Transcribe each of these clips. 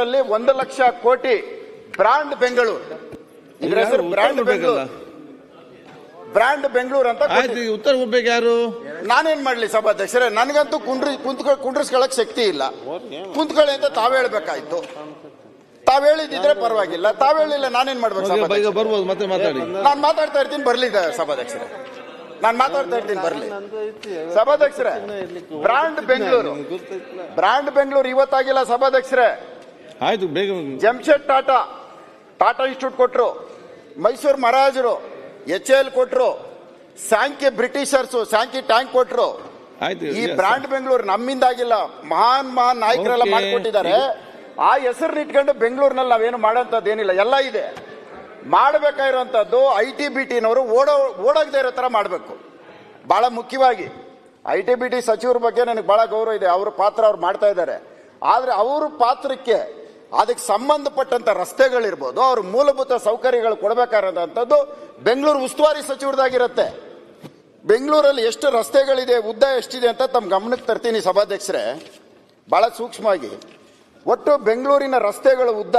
ಅಲ್ಲಿ ಒಂದು ಲಕ್ಷ ಕೋಟಿ ಬ್ರಾಂಡ್ ಬೆಂಗಳೂರು. ಇದ್ರ ಹೆಸರು ಬ್ರಾಂಡ್ ಬೆಂಗಳೂರು. ಬ್ರಾಂಡ್ ಬೆಂಗಳೂರು ಅಂತ ಉತ್ತರ ಹೋಗ್ಬೇಕು ಯಾರು? ನಾನೇನ್ ಮಾಡ್ಲಿ ಸಭಾಧ್ಯಕ್ಷರೇ? ನನಗಂತೂ ಕುಂಡ್ರಿ ಕುಂತ್ಕೊ ಕುಂಡ್ರಿಸ್ಕೊಳಕ್ ಶಕ್ತಿ ಇಲ್ಲ. ಕುಂತ್ಕೊಳ್ಳಿ ಅಂತ ತಾವ್ ಹೇಳ್ಬೇಕಾಯ್ತು. ತಾವ್ ಹೇಳಿದ್ರೆ ಪರವಾಗಿಲ್ಲ. ತಾವ್ ಹೇಳಿಲ್ಲ ನಾನೇನ್ ಮಾಡ್ಬೇಕು ಸಭಾಧ್ಯಕ್ಷರೇ? ಬರ್ಬೋದು ಮತ್ತೆ ಮಾತಾಡಿ. ನಾನ್ ಮಾತಾಡ್ತಾ ಇರ್ತೀನಿ ಬರ್ಲಿ ದ- ಸಭಾಧ್ಯಕ್ಷರೇ. ನಾನ್ ಮಾತಾಡ್ತಾ ಇರ್ತೀನಿ ಬರ್ಲಿ. ಸಭಾಧ್ಯಕ್ಷರೇ ಬ್ರಾಂಡ್ ಬೆಂಗಳೂರು. ಬ್ರಾಂಡ್ ಬೆಂಗಳೂರು ಇವತ್ತಾಗಿಲ್ಲ ಸಭಾಧ್ಯಕ್ಷರೇ. ಆಯ್ತು ಬೇಗ ಜಮ್ಶೆಡ್ ಟಾಟಾ. ಟಾಟಾ ಇನ್ಸ್ಟಿಟ್ಯೂಟ್ ಕೊಟ್ರು. ಮೈಸೂರು ಮಹಾರಾಜರು ಎಚ್ ಎಲ್ ಕೊಟ್ರು. ಸ್ಯಾಂಕಿ ಬ್ರಿಟಿಷರ್ಸ್ ಸ್ಯಾಂಕಿ ಟ್ಯಾಂಕ್ ಕೊಟ್ರು. ಆಯ್ತು ಈ. ಬ್ರಾಂಡ್ ಬೆಂಗಳೂರು ನಮ್ಮಿಂದಾಗಿಲ್ಲ ಮಹಾನ್ ಮಹಾನ್ ನಾಯಕರೆಲ್ಲ ಮಾಡಿಕೊಟ್ಟಿದ್ದಾರೆ ಮಾಡ್ಕೊಟ್ಟಿದ್ದಾರೆ. ಆ ಹೆಸರು ಇಟ್ಕೊಂಡು ಬೆಂಗಳೂರಿನಲ್ಲಿ ನಾವೇನು ಮಾಡೋಂಥದ್ದು ಏನಿಲ್ಲ ಎಲ್ಲ ಇದೆ. ಮಾಡಬೇಕಾಗಿರುವಂಥದ್ದು ಐ ಟಿ ಬಿ ಟಿನವರು ಓಡೋ ಓಡೋಗದೇ ಇರೋ ಥರ ಮಾಡಬೇಕು. ಭಾಳ ಮುಖ್ಯವಾಗಿ. ಐ ಟಿ ಬಿ ಟಿ ಸಚಿವರ ಬಗ್ಗೆ ನನಗೆ ಭಾಳ ಗೌರವ ಇದೆ. ಅವ್ರ ಪಾತ್ರ ಅವ್ರು ಮಾಡ್ತಾ ಇದ್ದಾರೆ. ಆದರೆ ಅವರ ಪಾತ್ರಕ್ಕೆ ಅದಕ್ಕೆ ಸಂಬಂಧಪಟ್ಟಂತ ರಸ್ತೆಗಳಿರ್ಬೋದು, ಅವ್ರ ಮೂಲಭೂತ ಸೌಕರ್ಯಗಳು ಕೊಡಬೇಕಾದಂಥದ್ದು ಬೆಂಗಳೂರು ಉಸ್ತುವಾರಿ ಸಚಿವರದಾಗಿರುತ್ತೆ ಬೆಂಗಳೂರಲ್ಲಿ ಎಷ್ಟು ರಸ್ತೆಗಳಿದೆ, ಉದ್ದ ಎಷ್ಟಿದೆ ಅಂತ ತಮ್ಮ ಗಮನಕ್ಕೆ ತರ್ತೀನಿ ಸಭಾಧ್ಯಕ್ಷರೇ. ಬಹಳ ಸೂಕ್ಷ್ಮವಾಗಿ. ಒಟ್ಟು ಬೆಂಗಳೂರಿನ ರಸ್ತೆಗಳ ಉದ್ದ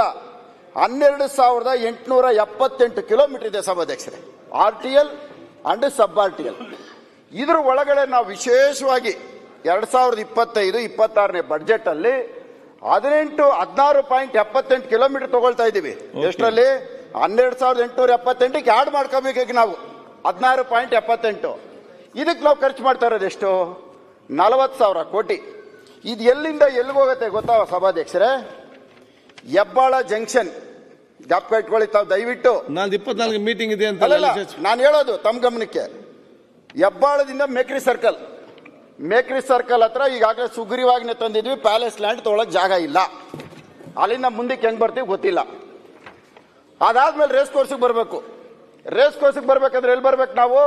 ಹನ್ನೆರಡು ಸಾವಿರದ ಎಂಟುನೂರ ಎಪ್ಪತ್ತೆಂಟು ಕಿಲೋಮೀಟರ್ ಇದೆ ಸಭಾಧ್ಯಕ್ಷರೇ. R T L and sub R T L ಇದ್ರ ಒಳಗಡೆ ನಾವು ವಿಶೇಷವಾಗಿ ಎರಡ್ ಸಾವಿರದ ಇಪ್ಪತ್ತೈದು, ಇಪ್ಪತ್ತಾರನೇ ಬಡ್ಜೆಟ್ ಅಲ್ಲಿ ಹದಿನೆಂಟು ಹದಿನಾರು ಪಾಯಿಂಟ್ ಎಪ್ಪತ್ತೆಂಟು ಕಿಲೋಮೀಟರ್ ತಗೊಳ್ತಾ ಇದ್ದೀವಿ. ಎಷ್ಟರಲ್ಲಿ? ಹನ್ನೆರಡು ಸಾವಿರದ ಎಂಟುನೂರ ಎಪ್ಪತ್ತೆಂಟಕ್ಕೆ ಆಡ್ ಮಾಡ್ಕೋಬೇಕು ಈಗ ನಾವು. ಹದಿನಾರು ಪಾಯಿಂಟ್ ಎಪ್ಪತ್ತೆಂಟು. ಇದಕ್ಕೆ ನಾವು ಖರ್ಚು ಮಾಡ್ತಾ ಇರೋದು ಎಷ್ಟು? ನಲವತ್ತು ಸಾವಿರ ಕೋಟಿ. ಇದು ಎಲ್ಲಿಂದ ಎಲ್ಲಿಗೆ ಹೋಗುತ್ತೆ ಗೊತ್ತಾ ಸಭಾಧ್ಯಕ್ಷರೇ? ಹೆಬ್ಬಾಳ ಜಂಕ್ಷನ್. ಜ್ಞಾಪಕ ಇಟ್ಕೊಳ್ಳಿ ತಾವು ದಯವಿಟ್ಟು. ನಾನು ಇಪ್ಪತ್ನಾಲ್ಕು ಮೀಟಿಂಗ್ ಇದೆ ಅಂತ ನಾನು ಹೇಳೋದು ತಮ್ಮ ಗಮನಕ್ಕೆ. ಹೆಬ್ಬಾಳದಿಂದ ಮೇಕ್ರಿ ಸರ್ಕಲ್ ಮೇಕ್ರಿ ಸರ್ಕಲ್ ಹತ್ರ ಈಗಾಗಲೇ ಸುಗ್ರೀವಾಜ್ಞೆ ತಂದಿದ್ವಿ, ಪ್ಯಾಲೇಸ್ ಲ್ಯಾಂಡ್ ತೊಗೊಳಕ್ ಜಾಗ ಇಲ್ಲ. ಅಲ್ಲಿಂದ ಮುಂದಕ್ಕೆ ಹೆಂಗ್ ಬರ್ತೀವಿ ಗೊತ್ತಿಲ್ಲ. ಅದಾದ್ಮೇಲೆ ರೇಸ್ ಕೋರ್ಸಿಗೆ ಬರಬೇಕು. ರೇಸ್ ಕೋರ್ಸಿಗೆ ಬರ್ಬೇಕಂದ್ರೆ ಎಲ್ಲಿ ಬರ್ಬೇಕು ನಾವು?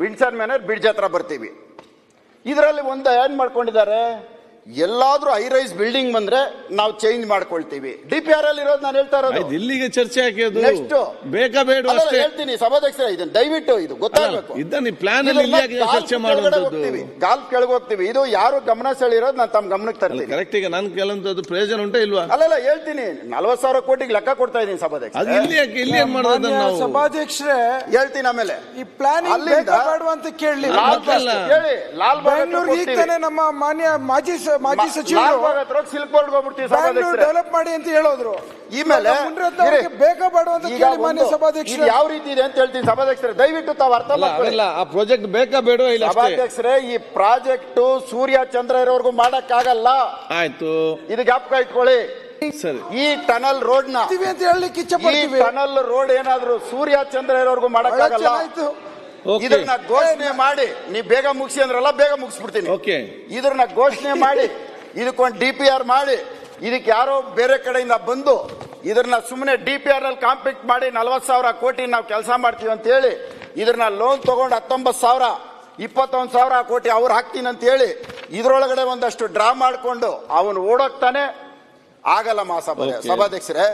ವಿನ್ಸನ್ ಮ್ಯಾನರ್ ಬ್ರಿಡ್ಜ್ ಹತ್ರ ಬರ್ತೀವಿ. ಇದರಲ್ಲಿ ಒಂದು ಏನ್ ಮಾಡ್ಕೊಂಡಿದ್ದಾರೆ? ಎಲ್ಲಾದ್ರೂ ಹೈ ರೈಸ್ ಬಿಲ್ಡಿಂಗ್ ಬಂದ್ರೆ ನಾವು ಚೇಂಜ್ ಮಾಡ್ಕೊಳ್ತೀವಿ. ಡಿ ಪಿ ಆರ್ ಅಲ್ಲಿ ಇರೋದು ನಾನು ಹೇಳ್ತಾ ಇರೋದು. ಇಲ್ಲಿಗೆ ಚರ್ಚೆ ಹಾಕಿದ್ದು ನೆಕ್ಸ್ಟ್ ಬೇಕಾ ಬೇಡ ಅಷ್ಟೇ? ಹೇಳ್ತೀನಿ ಸಭಾಧ್ಯಕ್ಷರ ಇದನ್ನ ದಯವಿಟ್ಟು ಇದು ಗೊತ್ತಾಗಬೇಕು. ಇದನ್ನ ಪ್ಲಾನ್ ಅಲ್ಲಿ ಚರ್ಚೆ ಮಾಡುವಂಥದ್ದು? ಗಾಲ್ ಕೆಳಗೆ ಹೋಗ್ತೀವಿ. ಇದು ಯಾರು ಗಮನ ಸೆಳಿರೋದು ನಾನು ತಮ್ಮ ಗಮನಕ್ಕೆ ತರ್ತೀನಿ. ಕರೆಕ್ಟ್ ಈಗ ನಾನು ಕೆಲವೊಂದು ಪ್ರಯೋಜನ ಉಂಟಾ ಇಲ್ವಾ? ಅಲ್ಲ ಹೇಳ್ತೀನಿ. ನಲ್ವತ್ ಸಾವಿರ ಕೋಟಿಗೆ ಲೆಕ್ಕ ಕೊಡ್ತಾ ಇದ್ದೀನಿ ಅದು ಇಲ್ಲಿ ಇಲ್ಲಿ ಏನ್ ಮಾಡೋದು ನಾವು? ಸಭಾಧ್ಯಕ್ಷರೇ ಹೇಳ್ತೀನಿ ಆಮೇಲೆ. ಈ ಪ್ಲಾನ್ ಅಲ್ಲಿ ಬೇಡ ಅಂತ ಕೇಳಲಿ ಲಾಲ್ ಬಾಗ್. ಹೇಳಿ ಲಾಲ್ ಬಾಗ್ ನಮ್ಮ ಮಾನ್ಯ ಮಾಜಿ ಮಾಜಿ ಸಚಿವರು ಸಿಲ್ಕ್ ಬೋರ್ಡ್ ಹೋಗ್ಬಿಡ್ತೀವಿ ಡೆವಲಪ್ ಮಾಡಿ ಅಂತ ಹೇಳೋದ್ರು. ಈ ಮೇಲೆ ಕೇಳಿ ಮಾನ್ಯ ಸಭಾಧ್ಯಕ್ಷ ಸಭಾಧ್ಯಕ್ಷರೇ. ಇದು ಯಾವ ರೀತಿ ಇದೆ ಅಂತ ಹೇಳ್ತೀನಿ ಸಭಾಧ್ಯಕ್ಷರ. ದಯವಿಟ್ಟು ತಾವು ಅರ್ಥ ಅಲ್ಲ ಆ ಪ್ರಾಜೆಕ್ಟ್ ಬೇಕಾ ಬೇಡ ಇಲ್ಲ ಸಭಾಧ್ಯಕ್ಷರೇ ಈ ಪ್ರಾಜೆಕ್ಟ್ ಸೂರ್ಯ ಚಂದ್ರ ಇರೋವರೆಗೂ ಮಾಡಕ್ಕಾಗಲ್ಲ. ಆಯ್ತು. ಇದು ಜ್ಞಾಪಕ ಇಟ್ಕೊಳ್ಳಿ ಸರಿ. ಈ ಟನಲ್ ರೋಡ್ನ ಅಂತ ಹೇಳಿ ಟನಲ್ ರೋಡ್ ಏನಾದ್ರು ಸೂರ್ಯ ಚಂದ್ರ ಇರೋವರೆಗೂ ಮಾಡಕ್ಕಾಗಲ್ಲ? ಓಕೆ ಇದನ್ನ ಘೋಷಣೆ ಮಾಡಿ ನೀ ಬೇಗ ಮುಗಿಸಿ ಅಂದ್ರಲ್ಲ ಬೇಗ ಮುಗಿಸ್ಬಿಡ್ತೀನಿ. ಓಕೆ ಇದನ್ನ ಘೋಷಣೆ ಮಾಡಿ ಇದಕ್ಕೊಂದು ಡಿ ಪಿ ಆರ್ ಮಾಡಿ ಇದಕ್ಕೆ ಯಾರೋ ಬೇರೆ ಕಡೆಯಿಂದ ಬಂದು ಇದನ್ನ ಸುಮ್ಮನೆ ಡಿ ಪಿ ಆರ್ ಅಲ್ಲಿ ಕಾಂಪಿಟ್ ಮಾಡಿ ನಲ್ವತ್ ಸಾವಿರ ಕೋಟಿ ನಾವು ಕೆಲಸ ಮಾಡ್ತೀವಿ ಅಂತ ಹೇಳಿ ಇದನ್ನ ಲೋನ್ ತಗೊಂಡು ಹತ್ತೊಂಬತ್ತು ಸಾವಿರ ಇಪ್ಪತ್ತೊಂದು ಸಾವಿರ ಕೋಟಿ ಅವ್ರು ಹಾಕ್ತೀನಿ ಅಂತ ಹೇಳಿ ಇದ್ರೊಳಗಡೆ ಒಂದಷ್ಟು ಡ್ರಾ ಮಾಡಿಕೊಂಡು ಅವನು ಓಡೋಗ್ತಾನೆ ಆಗಲ್ಲ ಮಾ ಸಭಾ ಸಭಾಧ್ಯಕ್ಷರೇ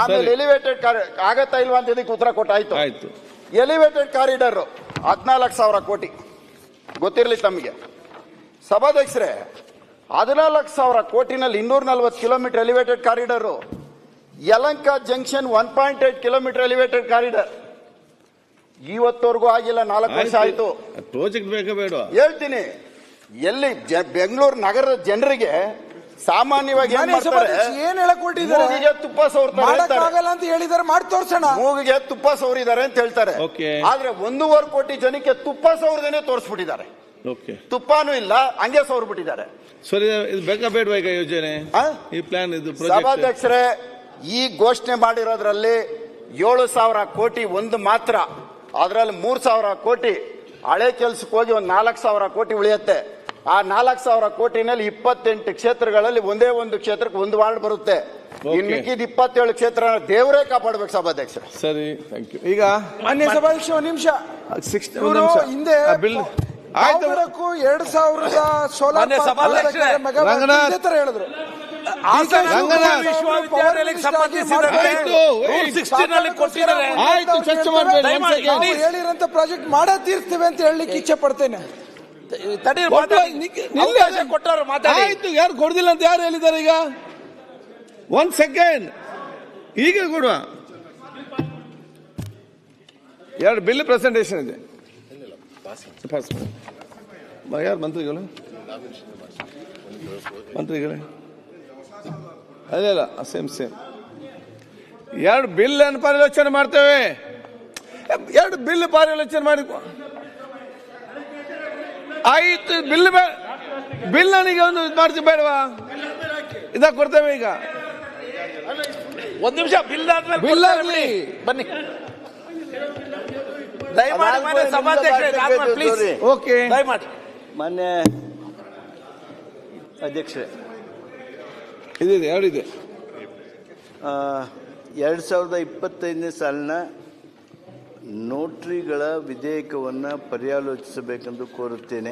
ಆಮೇಲೆ. ಎಲಿವೇಟೆಡ್ ಆಗತ್ತಾ ಇಲ್ವಾ ಅಂತ ಇದಕ್ಕೆ ಉತ್ತರ ಕೊಟ್ಟಾಯ್ತು. ಆಯ್ತು. ಎಲಿವೇಟೆಡ್ ಕಾರಿಡಾರು ಹದಿನಾಲ್ಕು ಸಾವಿರ ಕೋಟಿ. ಗೊತ್ತಿರಲಿ ತಮಗೆ. ಸಭಾಧ್ಯಕ್ಷರೇ ಹದಿನಾಲ್ಕು ಸಾವಿರ ಕೋಟಿನಲ್ಲಿ ಇನ್ನೂರ ನಲ್ವತ್ತು kilometre elevated corridor. Yelahanka junction one point eight kilometre elevated corridor. ಇವತ್ತವರೆಗೂ ಆಗಿಲ್ಲ ನಾಲ್ಕು ವರ್ಷ ಆಯ್ತು. ಪ್ರಾಜೆಕ್ಟ್ ಬೇಕಾ ಬೇಡ. ಹೇಳ್ತೀನಿ ಎಲ್ಲಿ ಬೆಂಗಳೂರು ನಗರದ ಜನರಿಗೆ ಸಾಮಾನ್ಯವಾಗಿ ಏನ್ ಮಾಡ್ತಾರೆ? ಏನ್ ಹೇಳಕ್ ಹೊರಟಿದ್ದಾರೆ ಮೂಗಿಗೆ ತುಪ್ಪ ಸವರ್ತಾರೆ ಹೇಳ್ತಾರೆ. ಅಂತ ಹೇಳಿದಾರೆ ಮಾಡಿ ತೋರ್ಸೋಣ. ಮೂಗಿಗೆ ತುಪ್ಪ ಸವರಿದ್ದಾರೆ ಅಂತ ಹೇಳ್ತಾರೆ. Okay. ಆದ್ರೆ ಒಂದೂವರೆ ಕೋಟಿ ಜನಕ್ಕೆ ತುಪ್ಪ ಸೌರದೇನೆ ತೋರಿಸ್ಬಿಟ್ಟಿದ್ದಾರೆ. ಓಕೆ. ತುಪ್ಪನೂ ಇಲ್ಲ ಹಂಗೆ ಸವರ್ಬಿಟ್ಟಿದ್ದಾರೆ ಸರಿ ಇದು ಬೇಕಾ ಬೇಡವಾ ಈಗ ಯೋಜನೆ? ಆ? ಈ ಪ್ಲಾನ್ ಇದು ಪ್ರಾಜೆಕ್ಟ್ ಸಭಾಧ್ಯಕ್ಷರೇ ಈ ಘೋಷಣೆ ಮಾಡಿರೋದ್ರಲ್ಲಿ ಏಳು ಸಾವಿರ ಕೋಟಿ ಒಂದು ಮಾತ್ರ. ಅದರಲ್ಲಿ ಮೂರ್ ಸಾವಿರ ಕೋಟಿ ಹಳೆ ಕೆಲ್ಸಕ್ಕೆ ಹೋಗಿ ಒಂದು ನಾಲ್ಕು ಸಾವಿರ ಕೋಟಿ ಉಳಿಯುತ್ತೆ. ಆ ನಾಲ್ಕು ಸಾವಿರ ಕೋಟಿನಲ್ಲಿ ಇಪ್ಪತ್ತೆಂಟು ಕ್ಷೇತ್ರಗಳಲ್ಲಿ ಒಂದೇ ಒಂದು ಕ್ಷೇತ್ರಕ್ಕೆ ಒಂದು ವಾರ್ಡ್ ಬರುತ್ತೆ. ಮಿಕ್ಕಿದ ಇಪ್ಪತ್ತೇಳು ಕ್ಷೇತ್ರ ದೇವರೇ ಕಾಪಾಡ್ಬೇಕು ಸಭಾಧ್ಯಕ್ಷ ಸರಿ ಥ್ಯಾಂಕ್ ಯು ಈಗ ಮಾನ್ಯ ಸಭಾಧ್ಯಕ್ಷ ಒಂದು ನಿಮಿಷ. ಸಿಕ್ಸ್ ಇವರು ಹಿಂದೆ ಬಿಲ್ ಆಯ್ತು. ಎರಡ್ ಸಾವಿರದ ಸೋಲಾರ್ ತರ ಹೇಳಿದ್ರು. ರಂಗನಾಥ್. ವಿಶ್ವವಿದ್ಯಾಲಯಕ್ಕೆ ಸಂಬಂಧಿಸಿದಂತೆ ಆಯ್ತು, ರೂಲ್ ಏಯ್. ಸಿಕ್ಸ್ಟೀನ್ ಅಲ್ಲಿ ಕೊಟ್ಟಿದ್ದಾರೆ. ಆಯ್ತು, ಚರ್ಚೆ ಮಾಡ್ಬೇಡಿ, ಒಂದ್ ದಯಮಾಡಿ, ಹೇಳಿರಂತ ಪ್ರಾಜೆಕ್ಟ್ ಮಾಡೇ ತೀರ್ಸ್ತೇವೆ ಅಂತ ಹೇಳಲಿಕ್ಕೆ ಇಚ್ಛೆ ಪಡ್ತೇನೆ. ಆಯ್ತು ಯಾರು ಕೊಡ್ದಿಲ್ಲ ಅಂತ ಯಾರು ಹೇಳಿದ್ದಾರೆ ಈಗ? ಒಂದ್ ಸೆಕೆಂಡ್ ಈಗ ಕೊಡುವ ಎರಡು ಬಿಲ್ ಪ್ರೆಸೆಂಟೇಷನ್ ಇದೆ. ಯಾರು ಮಂತ್ರಿಗಳು? ಮಂತ್ರಿಗಳೇ? ಅದೇ ಅಲ್ಲ ಸೇಮ್ ಸೇಮ್ ಎರಡು ಬಿಲ್ ಅನ್ನು ಪರ್ಯಾಲೋಚನೆ ಮಾಡ್ತೇವೆ. ಎರಡು ಬಿಲ್ ಪರ್ಯಾಲೋಚನೆ ಮಾಡಿ ಆಯ್ತು ಬಿಲ್ ಬಿಲ್ ನನಗೆ ಒಂದು ಇದು ಮಾಡ್ತೀವಿ ಬೇಡವಾ? ಇದ ಕೊಡ್ತೇವೆ ಈಗ. ಒಂದ್ ನಿಮಿಷ ಬಿಲ್ ಆದ್ಮೇಲೆ ಬಿಲ್ ಆಗ್ಲಿ. ಬನ್ನಿ. ಓಕೆ ಮೊನ್ನೆ ಮಾನ್ಯ ಅಧ್ಯಕ್ಷರೇ. ಇದಿದೆ ಎರಡಿದೆ ಎರಡು ಸಾವಿರದ ಇಪ್ಪತ್ತೈದನೇ ಸಾಲಿನ ನೋಟ್ರಿಗಳ ವಿಧೇಯಕವನ್ನು ಪರ್ಯಾಲೋಚಿಸಬೇಕೆಂದು ಕೋರುತ್ತೇನೆ.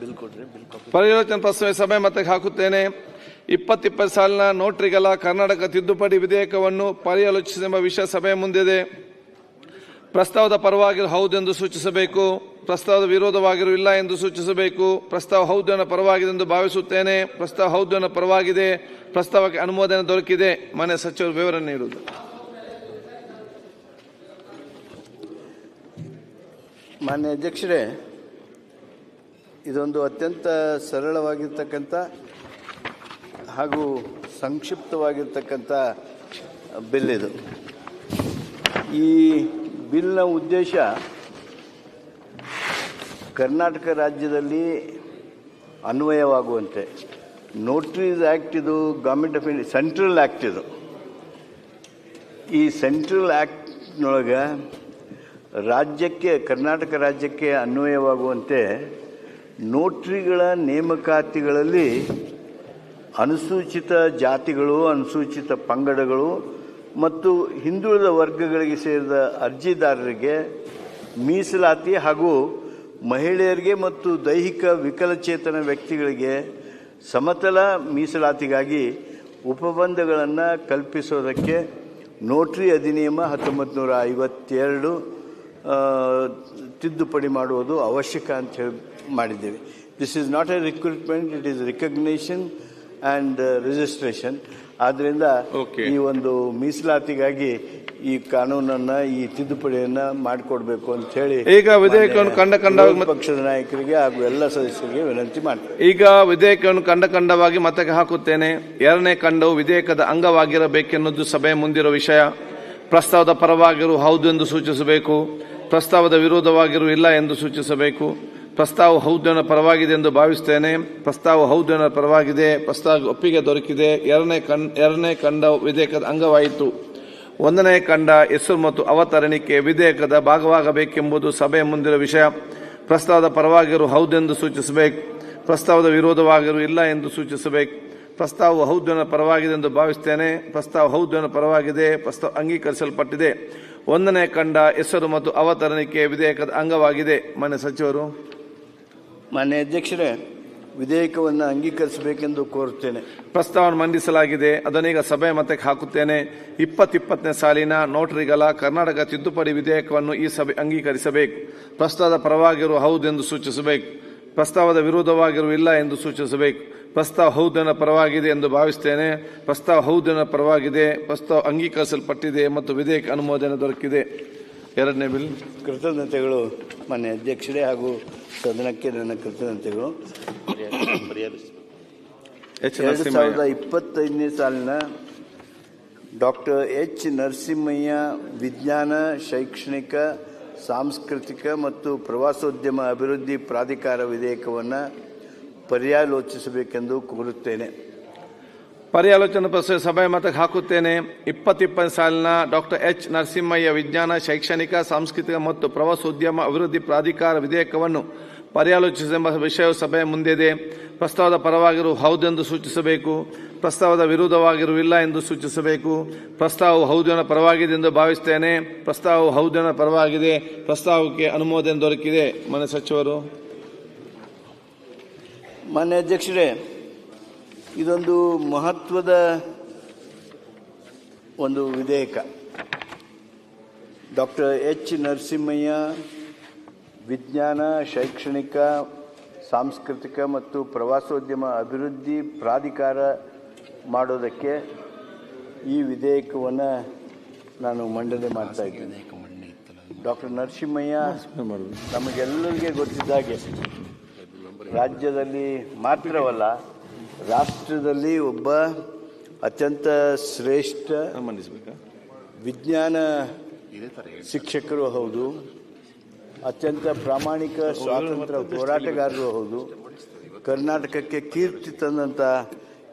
ಬಿಲ್ ಕೊಡ್ರಿ, ಬಿಲ್ ಪರ್ಯಾಲೋಚನೆ ಪ್ರಸ್ತಾವ ಸಭೆ ಮತ್ತೆ ಹಾಕುತ್ತೇನೆ. ಇಪ್ಪತ್ತಿಪ್ಪತ್ತು ಸಾಲಿನ ನೋಟ್ರಿಗಳ ಕರ್ನಾಟಕ ತಿದ್ದುಪಡಿ ವಿಧೇಯಕವನ್ನು ಪರ್ಯಾಲೋಚಿಸುವ ವಿಷಯ ಸಭೆ ಮುಂದಿದೆ. ಪ್ರಸ್ತಾವದ ಪರವಾಗಿರು ಹೌದೆಂದು ಸೂಚಿಸಬೇಕು. ಪ್ರಸ್ತಾವದ ವಿರೋಧವಾಗಿರು ಇಲ್ಲ ಎಂದು ಸೂಚಿಸಬೇಕು. ಪ್ರಸ್ತಾವ ಹೌದನ ಪರವಾಗಿದೆ ಎಂದು ಭಾವಿಸುತ್ತೇನೆ. ಪ್ರಸ್ತಾವ ಹೌದನ ಪರವಾಗಿದೆ. ಪ್ರಸ್ತಾವಕ್ಕೆ ಅನುಮೋದನೆ ದೊರಕಿದೆ. ಮನೆ ಸಚಿವರು ವಿವರಣೆ ನೀಡುವುದು. ಮಾನ್ಯ ಅಧ್ಯಕ್ಷರೇ, ಇದೊಂದು ಅತ್ಯಂತ ಸರಳವಾಗಿರ್ತಕ್ಕಂಥ ಹಾಗೂ ಸಂಕ್ಷಿಪ್ತವಾಗಿರ್ತಕ್ಕಂಥ ಬಿಲ್ ಇದು. ಈ ಬಿಲ್ನ ಉದ್ದೇಶ ಕರ್ನಾಟಕ ರಾಜ್ಯದಲ್ಲಿ ಅನ್ವಯವಾಗುವಂತೆ. ನೋಟ್ರೀಸ್ ಆ್ಯಕ್ಟ್ ಇದು government of India, central act ಇದು. ಈ ಸೆಂಟ್ರಲ್ ಆ್ಯಕ್ಟ್ನೊಳಗೆ ರಾಜ್ಯಕ್ಕೆ, ಕರ್ನಾಟಕ ರಾಜ್ಯಕ್ಕೆ ಅನ್ವಯವಾಗುವಂತೆ ನೋಟ್ರಿಗಳ ನೇಮಕಾತಿಗಳಲ್ಲಿ ಅನುಸೂಚಿತ ಜಾತಿಗಳು, ಅನುಸೂಚಿತ ಪಂಗಡಗಳು ಮತ್ತು ಹಿಂದುಳಿದ ವರ್ಗಗಳಿಗೆ ಸೇರಿದ ಅರ್ಜಿದಾರರಿಗೆ ಮೀಸಲಾತಿ ಹಾಗೂ ಮಹಿಳೆಯರಿಗೆ ಮತ್ತು ದೈಹಿಕ ವಿಕಲಚೇತನ ವ್ಯಕ್ತಿಗಳಿಗೆ ಸಮತಲ ಮೀಸಲಾತಿಗಾಗಿ ಉಪಬಂಧಗಳನ್ನು ಕಲ್ಪಿಸೋದಕ್ಕೆ ನೋಟ್ರಿ ಅಧಿನಿಯಮ ಹತ್ತೊಂಬತ್ತು ನೂರ ಐವತ್ತೆರಡು ತಿದ್ದುಪಡಿ ಮಾಡುವುದು ಅವಶ್ಯಕ ಅಂತ ಹೇಳಿ ಮಾಡಿದ್ದೇವೆ. This is not a recruitment it is recognition and registration ಆದ್ದರಿಂದ. ಈ ಒಂದು ಮೀಸಲಾತಿಗಾಗಿ ಈ ಕಾನೂನನ್ನ ಈ ತಿದ್ದುಪಡಿಯನ್ನ ಮಾಡಿಕೊಡ್ಬೇಕು ಅಂತ ಹೇಳಿ ಈಗ ವಿಧೇಯಕವನ್ನು ಕಂಡ ಕಂಡ ಪಕ್ಷದ ನಾಯಕರಿಗೆ ಹಾಗೂ ಎಲ್ಲ ಸದಸ್ಯರಿಗೆ ವಿನಂತಿ ಮಾಡ್ತಾರೆ ಈಗ ವಿಧೇಯಕವನ್ನು ಕಂಡ ಕಂಡವಾಗಿ ಮತಕ್ಕೆ ಹಾಕುತ್ತೇನೆ. ಎರಡನೇ ಕಂಡವು ವಿಧೇಯಕದ ಅಂಗವಾಗಿರಬೇಕೆನ್ನುವುದು ಸಭೆ ಮುಂದಿರುವ ವಿಷಯ. ಪ್ರಸ್ತಾವದ ಪರವಾಗಿರು ಹೌದು ಎಂದು ಸೂಚಿಸಬೇಕು. ಪ್ರಸ್ತಾವದ ವಿರೋಧವಾಗಿರು, ಇಲ್ಲ ಎಂದು ಸೂಚಿಸಬೇಕು. ಪ್ರಸ್ತಾವ ಹೌದನ ಪರವಾಗಿದೆ ಎಂದು ಭಾವಿಸುತ್ತೇನೆ. ಪ್ರಸ್ತಾವ ಹೌದನ ಪರವಾಗಿದೆ ಪ್ರಸ್ತಾವ ಒಪ್ಪಿಗೆ ದೊರಕಿದೆ. ಎರಡನೇ ಕಣ್ ಎರಡನೇ ಖಂಡ ವಿಧೇಯಕದ ಅಂಗವಾಯಿತು. ಒಂದನೇ ಖಂಡ, ಹೆಸರು ಮತ್ತು ಅವತರಣಿಕೆ ವಿಧೇಯಕದ ಭಾಗವಾಗಬೇಕೆಂಬುದು ಸಭೆಯ ಮುಂದಿನ ವಿಷಯ. ಪ್ರಸ್ತಾವದ ಪರವಾಗಿರು, ಹೌದೆಂದು ಸೂಚಿಸಬೇಕು. ಪ್ರಸ್ತಾವದ ವಿರೋಧವಾಗಿರು, ಇಲ್ಲ ಎಂದು ಸೂಚಿಸಬೇಕು. ಪ್ರಸ್ತಾವವು ಹೌದ್ಯನ ಪರವಾಗಿದೆ ಎಂದು ಭಾವಿಸುತ್ತೇನೆ ಪ್ರಸ್ತಾವ ಹೌದನ ಪರವಾಗಿದೆ ಪ್ರಸ್ತಾವ ಅಂಗೀಕರಿಸಲ್ಪಟ್ಟಿದೆ. ಒಂದನೇ ಕಂಡ ಹೆಸರು ಮತ್ತು ಅವತರಣಿಕೆ ವಿಧೇಯಕದ ಅಂಗವಾಗಿದೆ. ಮಾನ್ಯ ಸಚಿವರು. ಮಾನ್ಯ ಅಧ್ಯಕ್ಷರೇ ವಿಧೇಯಕವನ್ನು ಅಂಗೀಕರಿಸಬೇಕೆಂದು ಕೋರುತ್ತೇನೆ. ಪ್ರಸ್ತಾವವನ್ನು ಮಂಡಿಸಲಾಗಿದೆ. ಅದನ್ನೀಗ ಸಭೆ ಮತಕ್ಕೆ ಹಾಕುತ್ತೇನೆ. ಇಪ್ಪತ್ತಿಪ್ಪತ್ತನೇ ಸಾಲಿನ ನೋಟರಿಗಳ ಕರ್ನಾಟಕ ತಿದ್ದುಪಡಿ ವಿಧೇಯಕವನ್ನು ಈ ಸಭೆ ಅಂಗೀಕರಿಸಬೇಕು. ಪ್ರಸ್ತಾವದ ಪರವಾಗಿರುವ ಹೌದೆಂದು ಸೂಚಿಸಬೇಕು. ಪ್ರಸ್ತಾವದ ವಿರೋಧವಾಗಿರುವುದಿಲ್ಲ ಎಂದು ಸೂಚಿಸಬೇಕು. ಪ್ರಸ್ತಾವ ಹೌದನ ಪರವಾಗಿದೆ ಎಂದು ಭಾವಿಸುತ್ತೇನೆ ಪ್ರಸ್ತಾವ ಹೌದನ ಪರವಾಗಿದೆ. ಪ್ರಸ್ತಾವ ಅಂಗೀಕರಿಸಲ್ಪಟ್ಟಿದೆ ಮತ್ತು ವಿಧೇಯಕ ಅನುಮೋದನೆ ದೊರಕಿದೆ. ಎರಡನೇ ಬಿಲ್. ಕೃತಜ್ಞತೆಗಳು ಮಾನ್ಯ ಅಧ್ಯಕ್ಷರೇ ಹಾಗೂ ಸದನಕ್ಕೆ ನನ್ನ ಕೃತಜ್ಞತೆಗಳು. ಎಚ್ ಎರಡು ಸಾವಿರದ ಇಪ್ಪತ್ತೈದನೇ ಸಾಲಿನ ಡಾಕ್ಟರ್ ಎಚ್ ನರಸಿಂಹಯ್ಯ ವಿಜ್ಞಾನ ಶೈಕ್ಷಣಿಕ ಸಾಂಸ್ಕೃತಿಕ ಮತ್ತು ಪ್ರವಾಸೋದ್ಯಮ ಅಭಿವೃದ್ಧಿ ಪ್ರಾಧಿಕಾರ ವಿಧೇಯಕವನ್ನು ಪರ್ಯಾಲೋಚಿಸಬೇಕೆಂದು ಕೋರುತ್ತೇನೆ. ಪರ್ಯಾಲೋಚನಾ ಪ್ರಸ್ತುತ ಸಭೆ ಮತಕ್ಕೆ ಹಾಕುತ್ತೇನೆ. ಇಪ್ಪತ್ತಿಪ್ಪತ್ತು ಸಾಲಿನ ಡಾಕ್ಟರ್ ಎಚ್ ನರಸಿಂಹಯ್ಯ ವಿಜ್ಞಾನ, ಶೈಕ್ಷಣಿಕ, ಸಾಂಸ್ಕೃತಿಕ ಮತ್ತು ಪ್ರವಾಸೋದ್ಯಮ ಅಭಿವೃದ್ಧಿ ಪ್ರಾಧಿಕಾರ ವಿಧೇಯಕವನ್ನು ಪರ್ಯಾಲೋಚಿಸೆಂಬ ವಿಷಯವು ಸಭೆಯ ಮುಂದಿದೆ ಪ್ರಸ್ತಾವದ ಪರವಾಗಿರು ಹೌದೆಂದು ಸೂಚಿಸಬೇಕು. ಪ್ರಸ್ತಾವದ ವಿರೋಧವಾಗಿರುವಿಲ್ಲ ಇಲ್ಲ ಎಂದು ಸೂಚಿಸಬೇಕು. ಪ್ರಸ್ತಾವವು ಹೌದಿನ ಪರವಾಗಿದೆ ಎಂದು ಭಾವಿಸುತ್ತೇನೆ. ಪ್ರಸ್ತಾವವು ಹೌದಿನ ಪರವಾಗಿದೆ. ಪ್ರಸ್ತಾವಕ್ಕೆ ಅನುಮೋದನೆ ದೊರಕಿದೆ. ಮನೆ ಸಚಿವರು. ಮಾನ್ಯ ಅಧ್ಯಕ್ಷರೇ, ಇದೊಂದು ಮಹತ್ವದ ಒಂದು ವಿಧೇಯಕ. ಡಾಕ್ಟರ್ ಎಚ್ ನರಸಿಂಹಯ್ಯ ವಿಜ್ಞಾನ ಶೈಕ್ಷಣಿಕ ಸಾಂಸ್ಕೃತಿಕ ಮತ್ತು ಪ್ರವಾಸೋದ್ಯಮ ಅಭಿವೃದ್ಧಿ ಪ್ರಾಧಿಕಾರ ಮಾಡೋದಕ್ಕೆ ಈ ವಿಧೇಯಕವನ್ನು ನಾನು ಮಂಡನೆ ಮಾಡ್ತಾ ಇದ್ದೇನೆ. ಡಾಕ್ಟರ್ ನರಸಿಂಹಯ್ಯ ನಮಗೆಲ್ಲರಿಗೆ ಗೊತ್ತಿದ್ದ ಹಾಗೆ ರಾಜ್ಯದಲ್ಲಿ ಮಾತ್ರವಲ್ಲ ರಾಷ್ಟ್ರದಲ್ಲಿ ಒಬ್ಬ ಅತ್ಯಂತ ಶ್ರೇಷ್ಠ ವಿಜ್ಞಾನ ಶಿಕ್ಷಕರು ಹೌದು. ಅತ್ಯಂತ ಪ್ರಾಮಾಣಿಕ ಸ್ವಾತಂತ್ರ್ಯ ಹೋರಾಟಗಾರರು ಹೌದು. ಕರ್ನಾಟಕಕ್ಕೆ ಕೀರ್ತಿ ತಂದಂಥ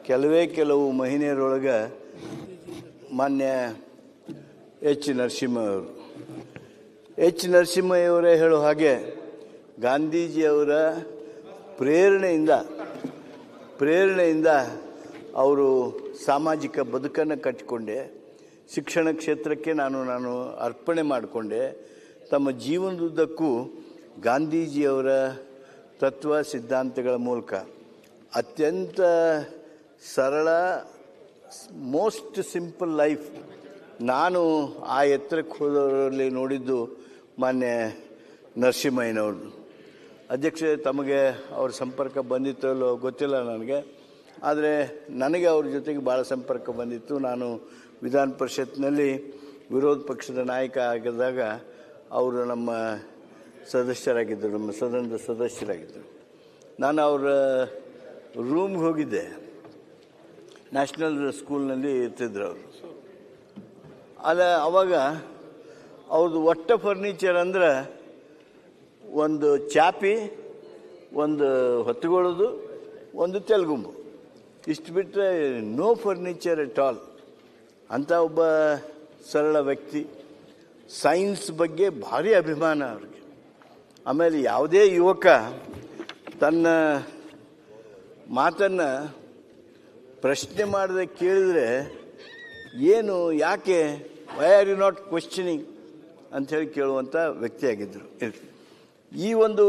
ಕೆಲವೇ ಕೆಲವು ಮಹಿಳೆಯರೊಳಗೆ ಮಾನ್ಯ ಎಚ್. ನರಸಿಂಹ ಅವರು. ಎಚ್. ನರಸಿಂಹಯ್ಯವರೇ ಹೇಳೋ ಹಾಗೆ ಗಾಂಧೀಜಿಯವರ ಪ್ರೇರಣೆಯಿಂದ ಪ್ರೇರಣೆಯಿಂದ ಅವರು ಸಾಮಾಜಿಕ ಬದುಕನ್ನು ಕಟ್ಟಿಕೊಂಡೆ. ಶಿಕ್ಷಣ ಕ್ಷೇತ್ರಕ್ಕೆ ನಾನು ನಾನು ಅರ್ಪಣೆ ಮಾಡಿಕೊಂಡೆ. ತಮ್ಮ ಜೀವನದುದ್ದಕ್ಕೂ ಗಾಂಧೀಜಿಯವರ ತತ್ವ ಸಿದ್ಧಾಂತಗಳ ಮೂಲಕ ಅತ್ಯಂತ ಸರಳ ಮೋಸ್ಟ್ ಸಿಂಪಲ್ ಲೈಫ್ ನಾನು ಆ ಎತ್ತರಕ್ಕೆ ಹೋದವರಲ್ಲಿ ನೋಡಿದ್ದು ಮಾನ್ಯ ನರಸಿಂಹಯ್ಯನವ್ರದ್ದು ಅಧ್ಯಕ್ಷ ತಮಗೆ ಅವ್ರ ಸಂಪರ್ಕ ಬಂದಿತ್ತೋ ಗೊತ್ತಿಲ್ಲ ನನಗೆ. ಆದರೆ ನನಗೆ ಅವ್ರ ಜೊತೆಗೆ ಭಾಳ ಸಂಪರ್ಕ ಬಂದಿತ್ತು. ನಾನು ವಿಧಾನ ಪರಿಷತ್ನಲ್ಲಿ ವಿರೋಧ ಪಕ್ಷದ ನಾಯಕ ಆಗಿದ್ದಾಗ ಅವರು ನಮ್ಮ ಸದಸ್ಯರಾಗಿದ್ದರು, ನಮ್ಮ ಸದನದ ಸದಸ್ಯರಾಗಿದ್ದರು. ನಾನು ಅವರ ರೂಮ್ಗೆ ಹೋಗಿದ್ದೆ. ನ್ಯಾಷನಲ್ ಸ್ಕೂಲ್ನಲ್ಲಿ ಇರ್ತಿದ್ರು ಅವರು. ಅಲ್ಲ, ಅವಾಗ ಅವ್ರದ್ದು ಒಟ್ಟ ಫರ್ನಿಚರ್ ಅಂದ್ರೆ ಒಂದು ಚಾಪಿ, ಒಂದು ಹೊತ್ತುಗೊಳ್ಳೋದು ಒಂದು ತೆಲುಗುಂಬು ಇಷ್ಟು ಬಿಟ್ಟರೆ ನೋ ಫರ್ನಿಚರ್ ಎಟ್ ಆಲ್ ಅಂಥ ಒಬ್ಬ ಸರಳ ವ್ಯಕ್ತಿ ಸೈನ್ಸ್ ಬಗ್ಗೆ ಭಾರಿ ಅಭಿಮಾನ ಅವ್ರಿಗೆ. ಆಮೇಲೆ ಯಾವುದೇ ಯುವಕ ತನ್ನ ಮಾತನ್ನು ಪ್ರಶ್ನೆ ಮಾಡದೆ ಕೇಳಿದರೆ ಏನು, ಯಾಕೆ why are you not questioning ಅಂಥೇಳಿ ಕೇಳುವಂಥ ವ್ಯಕ್ತಿಯಾಗಿದ್ದರು ಈ ಒಂದು